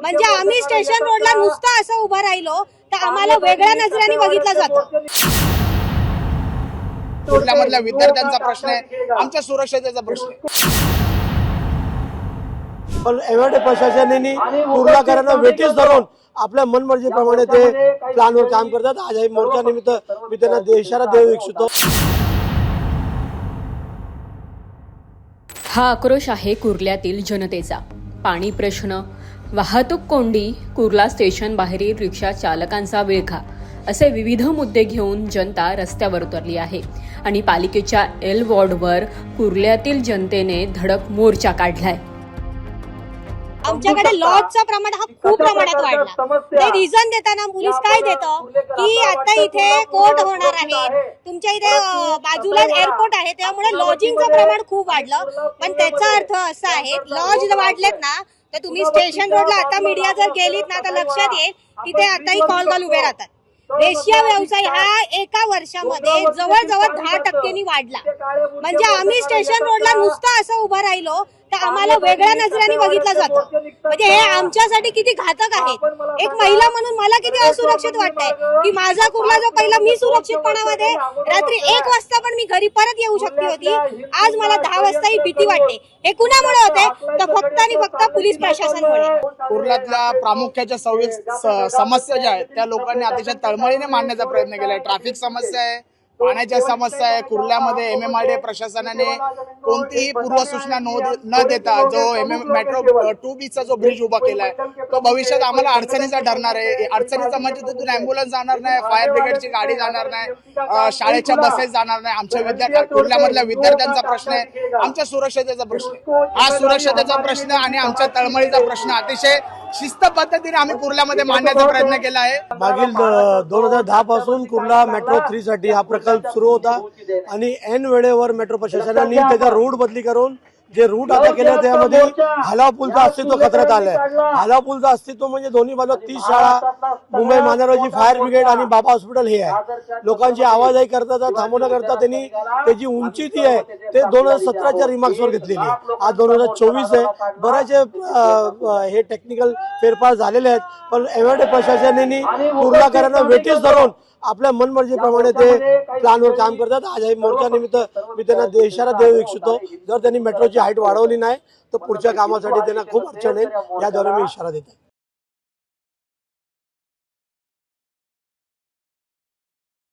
म्हणजे आम्ही स्टेशन रोडला नुसतं असं उभं राहिलो तर आम्हाला वेगळ्या नजरेने बघितलं जातं. कुर्ल्यामधल्या विद्यार्थ्यांचा प्रश्न आहे? आमच्या सुरक्षतेचा प्रश्न आहे. पण एवढे प्रशासनाने कुर्लाकरांना वेटीस धरून आपल्या मनमर्जीप्रमाणे ते प्लॅनवर काम करतात. आज या मोर्चा निमित्त मी त्यांना दे- इशारा देऊ इच्छितो. हा आक्रोश आहे कुर्ल्यातील जनतेचा. पाणी प्रश्न वाहतूक कोंडी कुर्ला स्टेशन बाहेरील रिक्षा चालकांचा विळखा असे विविध मुद्दे घेऊन जनता रस्त्यावर उतरली आहे. आणि पालिकेच्या एल वॉर्डवर कुर्ल्यातील जनतेने धडक मोर्चा काढलाय. आमच्याकडे लॉजचं प्रमाण हा खूप प्रमाणात वाढला. ते रिझन देताना पोलीस काय देतं? की आता इथे कोर्ट होणार आहे. तुमच्या इथे बाजूला एअरपोर्ट आहे? त्यामुळे लॉजिंगचं प्रमाण खूप वाढलं. पण त्याचा अर्थ असा आहे लॉज वाढलेत ना तर तुम्ही स्टेशन रोडला आता मीडिया जर गेलीत ना तर लक्षात येईल तिथे आताही कॉल कॉल उभे राहतात. वेश्या व्यवसाय हा एका वर्षामध्ये जवळजवळ दहा टक्क्यांनी वाढला. म्हणजे आम्ही स्टेशन रोडला नुसतं असं उभं राहिलो तर आम्हाला वेगळ्या नजरेने बघितलं जातं. म्हणजे हे आमच्यासाठी किती घातक आहेत. एक महिला म्हणून मला किती असुरक्षित वाटतंय की माझा कुर्ला जो पहिला मी सुरक्षितपणामध्ये रात्री एक वाजता पण मी घरी परत येऊ शकते होती. आज मला दहा वाजता ही भीती वाटते. हे कुणामुळे होते तर फक्त आणि फक्त पोलीस प्रशासनामुळे. कुर्ल्यातल्या प्रामुख्याच्या समस्या ज्या आहेत त्या लोकांनी अतिशय तळमळीने मांडण्याचा प्रयत्न केलाय. ट्रॅफिक समस्या आहे. पाण्याच्या समस्या आहे कुर्ल्यामध्ये एम एम आर डी प्रशासनाने कोणतीही पूर्वसूचना नोंद न देता जो एम एम मेट्रो टू बीचा जो ब्रिज उभा केलाय तो भविष्यात आम्हाला अडचणीचा ठरणार आहे. अडचणीचा म्हणजे तिथून अँब्युलन्स जाणार नाही फायर ब्रिगेडची गाडी जाणार नाही शाळेच्या बसेस जाणार नाही. आमच्या विद्यार्थ्या कुर्ल्यामधल्या विद्यार्थ्यांचा प्रश्न आहे. आमच्या सुरक्षतेचा प्रश्न आहे. हा सुरक्षतेचा प्रश्न आणि आमच्या तळमळीचा प्रश्न अतिशय शिस्त पद्धतीने आम्ही कुर्ल्यामध्ये मांडण्याचा प्रयत्न केला आहे. मागील दोन हजार दहा पासून कुर्ला मेट्रो थ्री साठी हा प्रकल्प सुरू होता आणि ऐन वेळेवर मेट्रो प्रशासनाने त्याचा रूट बदली करून जे रूट आता केले त्यामध्ये हालाव पूलचं अस्तित्व खतऱ्यात आलंय. हालाव पूलचं अस्तित्व म्हणजे दोन्ही बाजू तीस शाळा मुंबई महानगराची फायर ब्रिगेड आणि बाबा हॉस्पिटल हे आहे. लोकांची आवाजाही करता थांबवण्याकरता त्यांनी. त्याची उंची ती आहे ते दोन हजार सतराच्या रिमार्क्सवर घेतलेली आहे. आज दोन हजार चोवीस आहे. अं, हे टेक्निकल फेरफार झालेले आहेत. पण एवढे प्रशासनाने कुर्लाकरांना वेटीस धरून आपल्या मनमर्जीप्रमाणे ते प्लॅनवर काम करतात. आज या मोर्चा निमित्त मी त्यांना इशारा देऊ इच्छितो. जर त्यांनी मेट्रोची हाईट वाढवली नाही तर पुढच्या कामासाठी त्यांना खूप अडचण येईल. याद्वारे मी इशारा देतो.